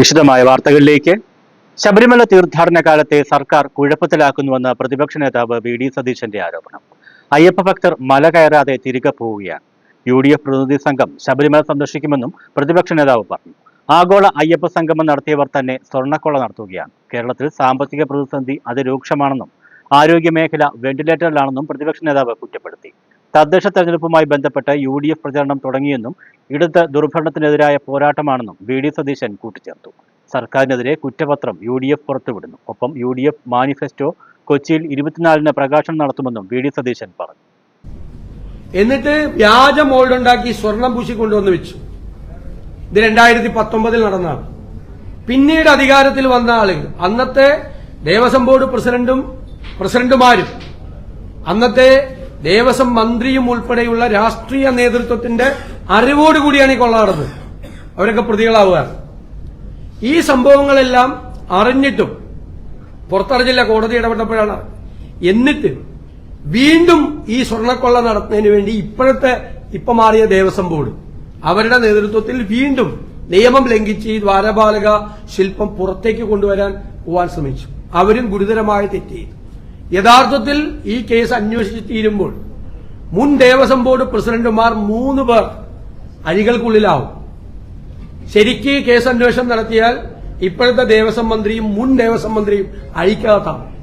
വിശദമായ വാർത്തകളിലേക്ക്. ശബരിമല തീർത്ഥാടന കാലത്തെ സർക്കാർ കുഴപ്പത്തിലാക്കുന്നുവെന്ന് പ്രതിപക്ഷ നേതാവ് വി ഡി സതീശന്റെ ആരോപണം. അയ്യപ്പ ഭക്തർ മല കയറാതെ തിരികെ പോവുകയാണ്. യു ഡി എഫ് പ്രതിനിധി സംഘം ശബരിമല സന്ദർശിക്കുമെന്നും പ്രതിപക്ഷ നേതാവ് പറഞ്ഞു. ആഗോള അയ്യപ്പ സംഗമം നടത്തിയവർ തന്നെ സ്വർണക്കൊള്ള നടത്തുകയാണ്. കേരളത്തിൽ സാമ്പത്തിക പ്രതിസന്ധി അതിരൂക്ഷമാണെന്നും ആരോഗ്യ മേഖല വെന്റിലേറ്ററിലാണെന്നും പ്രതിപക്ഷ നേതാവ് കുറ്റപ്പെടുത്തി. തദ്ദേശ തെരഞ്ഞെടുപ്പുമായി ബന്ധപ്പെട്ട് യു ഡി എഫ് പ്രചരണം തുടങ്ങിയെന്നും ഇടത് ദുർഭരണത്തിനെതിരായ പോരാട്ടമാണെന്നും വി ഡി സതീശൻ കൂട്ടിച്ചേർത്തു. സർക്കാരിനെതിരെ കുറ്റപത്രം യു ഡി എഫ് പുറത്തുവിടുന്നു. ഒപ്പം യു ഡി എഫ് മാനിഫെസ്റ്റോ കൊച്ചിയിൽ ഇരുപത്തിനാലിന് പ്രകാശനം നടത്തുമെന്നും വി ഡി സതീശൻ പറഞ്ഞു. എന്നിട്ട് വ്യാജ മോൾഡ് ഉണ്ടാക്കി സ്വർണം പൂശി കൊണ്ടുവന്ന് വെച്ചു. ഇത് രണ്ടായിരത്തി പത്തൊമ്പതിൽ നടന്നതാണ്. പിന്നീട് അധികാരത്തിൽ വന്ന ആളുകൾ അന്നത്തെ ദേവസ്വം ബോർഡ് പ്രസിഡന്റും പ്രസിഡന്റുമാരും അന്നത്തെ ദേവസ്വം മന്ത്രിയും ഉൾപ്പെടെയുള്ള രാഷ്ട്രീയ നേതൃത്വത്തിന്റെ അറിവോടുകൂടിയാണ് ഈ കൊള്ള അവരൊക്കെ പ്രതികളാവുകയാണ് ഈ സംഭവങ്ങളെല്ലാം അറിഞ്ഞിട്ടും പുറത്തറിഞ്ഞില്ല കോടതി ഇടപെട്ടപ്പോഴാണ്. എന്നിട്ട് വീണ്ടും ഈ സ്വർണക്കൊള്ള നടത്തുന്നതിന് വേണ്ടി ഇപ്പോഴത്തെ ഇപ്പൊ മാറിയ ദേവസ്വം ബോർഡ് അവരുടെ നേതൃത്വത്തിൽ വീണ്ടും നിയമം ലംഘിച്ച് ഈ ദ്വാരപാലക ശില്പം പുറത്തേക്ക് കൊണ്ടുവരാൻ പോവാൻ ശ്രമിച്ചു. അവരും ഗുരുതരമായ തെറ്റ് ചെയ്തു. യഥാർത്ഥത്തിൽ ഈ കേസ് അന്വേഷിച്ച് തീരുമ്പോൾ മുൻ ദേവസ്വം ബോർഡ് പ്രസിഡന്റുമാർ മൂന്ന് പേർ അരികൾക്കുള്ളിലാവും. ശരിക്ക് കേസ് അന്വേഷണം നടത്തിയാൽ ഇപ്പോഴത്തെ ദേവസ്വം മന്ത്രിയും മുൻ ദേവസ്വം മന്ത്രിയും അഴിക്കകത്താണ്